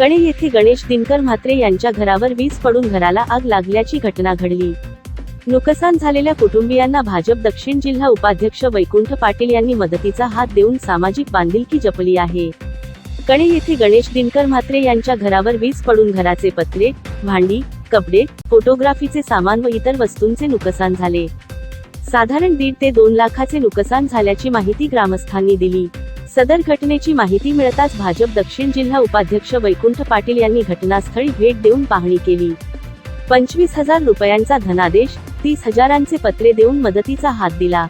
कणे येथे गणेश दिनकर म्हात्रे यांच्या घरावर वीज पडून घराला आग लागल्याची घटना घडली. नुकसान झालेल्या कुटुंबियांना भाजप दक्षिण जिल्हा उपाध्यक्ष वैकुंठ पाटील यांनी मदतीचा हात देऊन सामाजिक बांधिलकी जपली आहे. कणे येथे गणेश दिनकर म्हात्रे यांच्या घरावर वीज पडून घराचे पत्रे भांडी कपडे फोटोग्राफीचे सामान व इतर वस्तूंचे नुकसान झाले. साधारण दीड ते दोन लाखाचे नुकसान झाल्याची माहिती ग्रामस्थांनी दिली. सदर घटनेची माहिती मिळताच भाजप दक्षिण जिल्हा उपाध्यक्ष वैकुंठ पाटील यांनी घटनास्थळी भेट देऊन पाहणी केली. पंचवीस हजार रुपयांचा धनादेश तीस हजारांचे पत्रे देऊन मदतीचा हात दिला.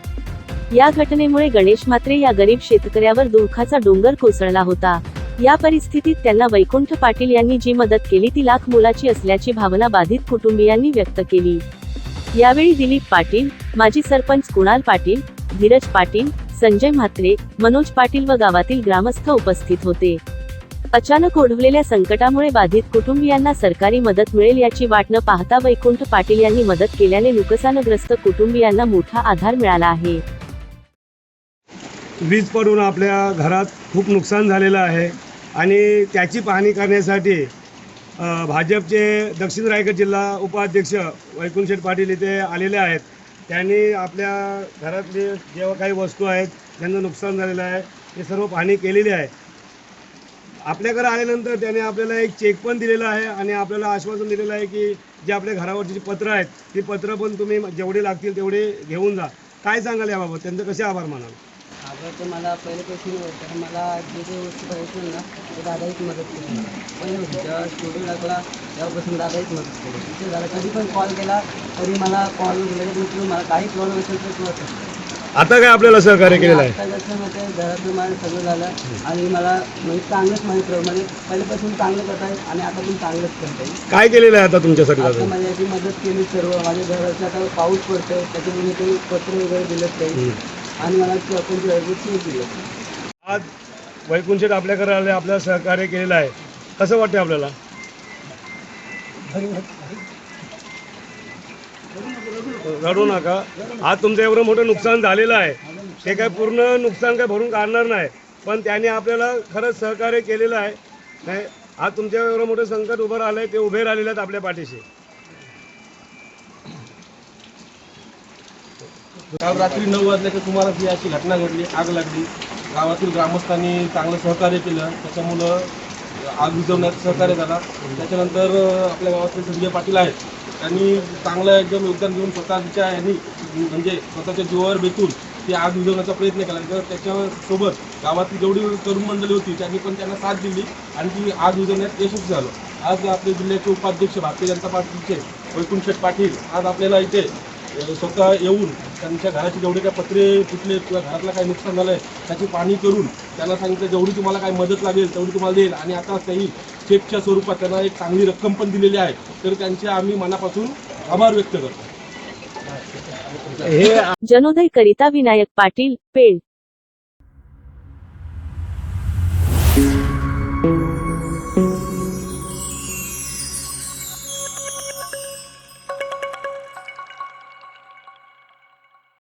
या घटनेमुळे गणेश म्हात्रे या गरीब शेतकऱ्यावर दुःखाचा डोंगर कोसळला होता. या परिस्थितीत त्यांना वैकुंठ पाटील यांनी जी मदत केली ती लाख मोलाची असल्याची भावना बाधित कुटुंबियांनी व्यक्त केली. यावेळी दिलीप पाटील माजी सरपंच कुणाल पाटील धीरज पाटील संजय म्हात्रे मनोज पाटील व गावातील ग्रामस्थ उपस्थित होते. अचानक ओढवलेल्या संकटामुळे बाधित कुटुंबियांना सरकारी मदत मिळेल याची वाट न पाहता वैकुंठ पाटील यांनी मदत केल्याने नुकसानग्रस्त कुटुंबियांना मोठा आधार मिळाला आहे. वीज पडून आपल्या घरात खूप नुकसान झालेलं आहे आणि त्याची पाहणी करण्यासाठी भाजपचे दक्षिण रायगड जिल्हा उपाध्यक्ष वैकुंठशेठ पाटील इथे आलेले आहेत. त्यांनी आपल्या घरातले जेव्हा काही वस्तू आहेत त्यांना नुकसान झालेलं आहे ते सर्व पाहणी केलेली आहे. आपल्याकडे आल्यानंतर त्याने आपल्याला एक चेक पण दिलेला आहे आणि आपल्याला आश्वासन दिलेलं आहे की जे आपल्या घरावरची जी पत्रं आहेत ती पत्रं पण तुम्ही जेवढे लागतील तेवढे घेऊन जा. काय सांगाल याबाबत? त्यांचं कसे आभार मानाल? तर मला पहिल्यापासून तर मला जे जे वस्तू पाहिजे ना ते दादाहीच मदत केली. पहिले होती जेव्हा स्टुडिओ लागला तेव्हापासून दादाहीच मदत केली. झालं कधी पण कॉल केला तरी मला कॉल लगेच उचलून मला काही प्रॉब्लेम असेल तर तुला. आता काय आपल्याला सहकार्य केलेलं आहे? जसं म्हणजे घरातलं माझं सगळं झालं आणि मला म्हणजे चांगलंच माहीत म्हणजे पहिल्यापासून चांगलं करता येईल आणि आता पण चांगलंच करता येईल काय केलेलं आहे आता तुमच्यासाठी आता दादा याची मदत केली सर्व माझ्या घराचं आता पाऊस पडतोय त्याच्यामुळे काही पत्र वगैरे दिलं काही आणि मला दिलं आज वैकुंठ आपल्याकडे आले आपल्याला सहकार्य केलेलं आहे. कसं वाटते आपल्याला? रडू नका. आज तुमचं एवढं मोठं नुकसान झालेलं आहे. ते काय पूर्ण नुकसान काय भरून काढणार नाही. पण त्याने आपल्याला खरंच सहकार्य केलेलं आहे. नाही आज तुमच्या एवढं मोठं संकट उभं राहिलं आहे ते उभे राहिलेले आहेत आपल्या पाठीशी. काल रात्री नऊ वाजल्याच्या सुमारास ही अशी घटना घडली. आग लागली. गावातील ग्रामस्थांनी चांगलं सहकार्य केलं. त्याच्यामुळं आग विझवण्यात सहकार्य झाला. त्याच्यानंतर आपल्या गावातले संजय पाटील आहेत. त्यांनी चांगलं एकदम योगदान देऊन स्वतःच्या यांनी म्हणजे स्वतःच्या जीवावर बेतून ती आग विझवण्याचा प्रयत्न केला. तर त्याच्यासोबत गावातली जेवढी तरुण मंडळी होती त्यांनी पण त्यांना साथ दिली आणि ती आग विझवण्यात यशस्वी झालं. आज आपले जिल्ह्याचे उपाध्यक्ष भारतीय जनता पार्टीचे वैकुंठ शेठ पाटील आज आपल्याला इथे स्वतः येऊन त्यांच्या घराचे जेवढे काय पत्रे फुटले किंवा घरातलं काही नुकसान झालं आहे त्याची पाहणी करून त्यांना सांगितलं जेवढी तुम्हाला काही मदत लागेल तेवढी तुम्हाला देईल. आणि आता काही चेकच्या स्वरूपात त्यांना एक चांगली रक्कम पण दिलेली आहे. तर त्यांचे आम्ही मनापासून आभार व्यक्त करतो. हे जनोदय करिता विनायक पाटील पेण